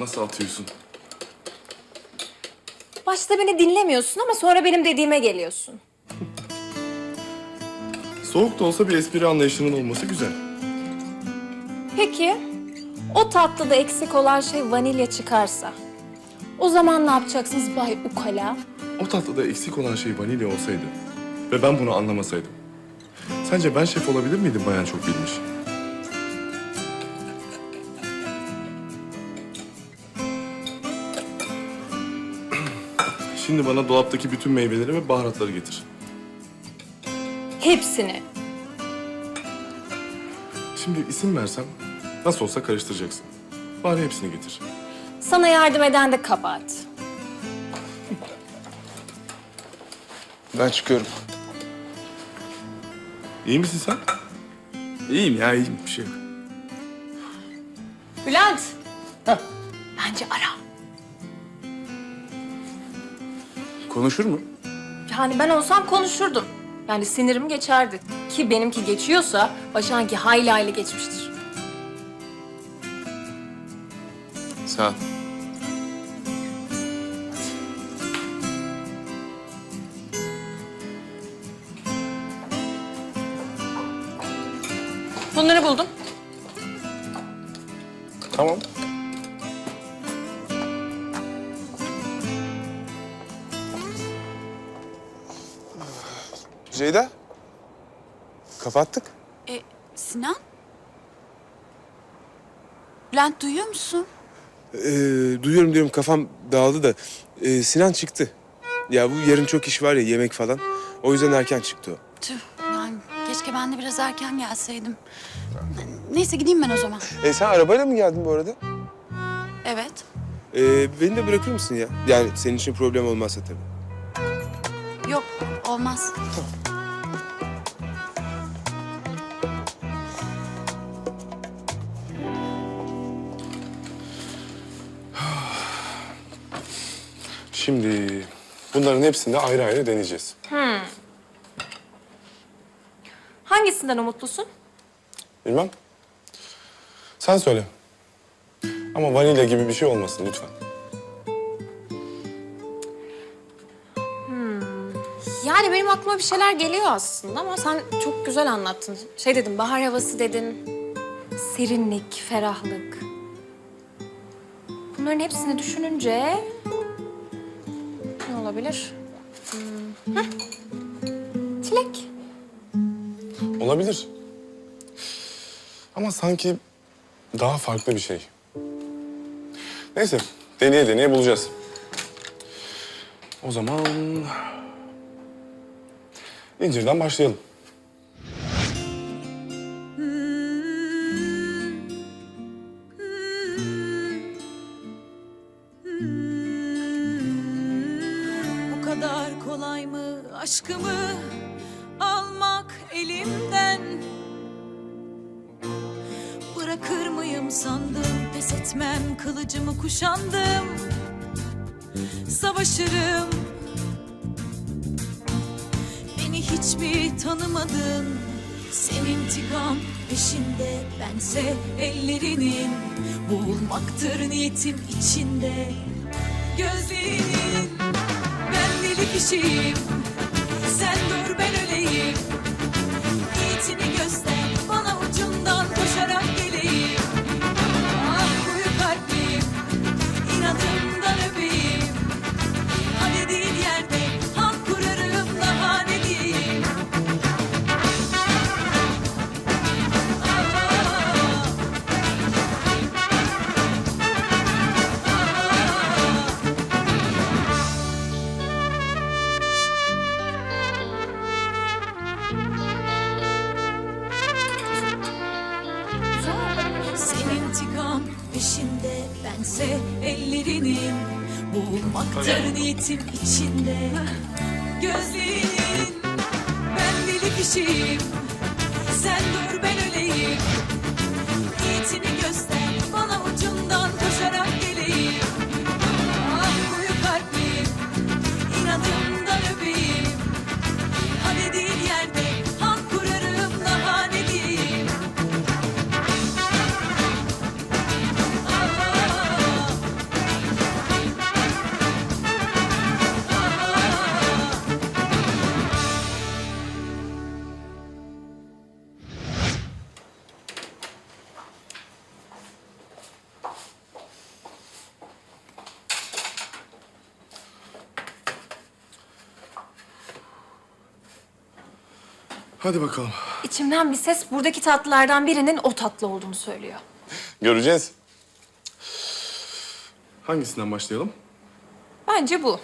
Nasıl atıyorsun? Başta beni dinlemiyorsun ama sonra benim dediğime geliyorsun. Soğuk da olsa bir espri anlayışının olması güzel. Peki, o tatlıda eksik olan şey vanilya çıkarsa... O zaman ne yapacaksınız Bay Ukala? O tatlıda eksik olan şey vanilya olsaydı ve ben bunu anlamasaydım. Sence ben şef olabilir miydim bayan çok bilmiş? Şimdi bana dolaptaki bütün meyveleri ve baharatları getir. Hepsini. Şimdi isim versem nasıl olsa karıştıracaksın. Bari hepsini getir. Sana yardım eden de kabahat. Ben çıkıyorum. İyi misin sen? İyiyim ya iyiyim bir şey yok. Bülent. Bence ara. Konuşur mu? Yani ben olsam konuşurdum. Yani sinirim geçerdi. Ki benimki geçiyorsa Başak'ınki hayli hayli geçmiştir. Sağ ol. Bunları buldum. Tamam. Ceyda. Kapattık. E, Sinan? Bülent duyuyor musun? Ee, duyuyorum diyorum kafam dağıldı da. Ee, Sinan çıktı. Ya bu yarın çok iş var ya yemek falan. O yüzden erken çıktı o. Tüh yani keşke ben de biraz erken gelseydim. Neyse gideyim ben o zaman. E, sen arabayla mı geldin bu arada? Evet. Ee, beni de bırakır mısın ya? Yani senin için problem olmazsa tabii. Yok olmaz. Şimdi bunların hepsini de ayrı ayrı deneyeceğiz. Hangisinden umutlusun? Bilmem. Sen söyle. Ama vanilya gibi bir şey olmasın lütfen. Yani benim aklıma bir şeyler geliyor aslında ama sen çok güzel anlattın. Şey dedin, bahar havası dedin. Serinlik, ferahlık. Bunların hepsini düşününce... Olabilir? Hmm, heh. Çilek. Olabilir. Ama sanki daha farklı bir şey. Neyse, deneye deneye bulacağız. O zaman... İncirden başlayalım. Bırakır mıyım sandım, pes etmem, kılıcımı kuşandım. Savaşırım. Beni hiç mi tanımadın? Senin intikam peşinde, bense ellerinin. Boğulmaktır niyetim içinde. Gözlerinin ben deli kişiyim Sen dur ben öleyim Niyetini göster intikam peşinde bense ellerinin Boğulmaktır niyetim içinde. Gözlerinin ben deli kişiyim. Sen dur ben Hadi bakalım. İçimden bir ses buradaki tatlılardan birinin o tatlı olduğunu söylüyor. Göreceğiz. Hangisinden başlayalım? Bence bu.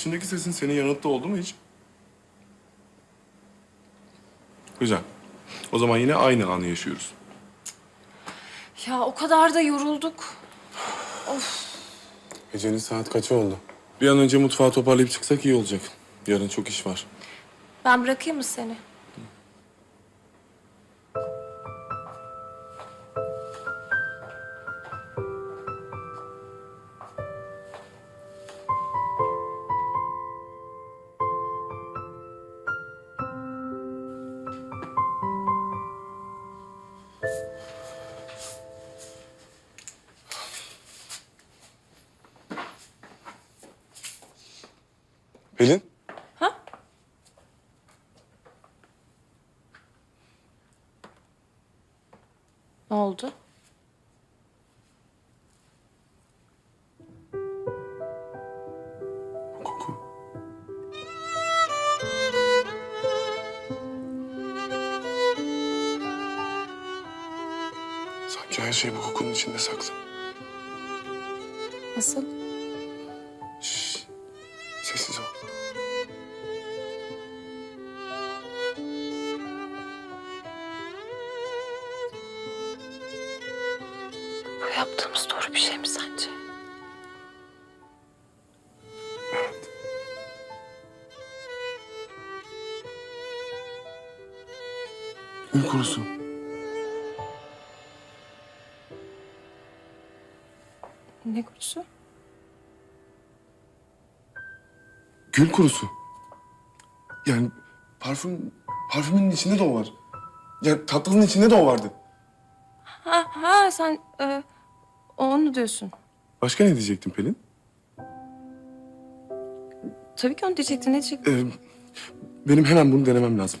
İçindeki sesin seni yanılttı oldu mu hiç? Güzel. O zaman yine aynı anı yaşıyoruz. Ya o kadar da yorulduk. Gecenin saat kaçı oldu? Bir an önce mutfağı toparlayıp çıksak iyi olacak. Yarın çok iş var. Ben bırakayım mı seni? Pelin? Ne oldu? Koku. Sanki her şey bu kokunun içinde saklı. Nasıl? Yaptığımız doğru bir şey mi sence? Evet. Gül kurusu. Ne kurusu? Gül kurusu. Yani parfüm, parfümün içinde de o var. Yani tatlının içinde de o vardı. Ha, ha sen e, onu diyorsun. Başka ne diyecektin Pelin? Tabii ki onu diyecektin. Ne diyecektin? Ee, benim hemen bunu denemem lazım.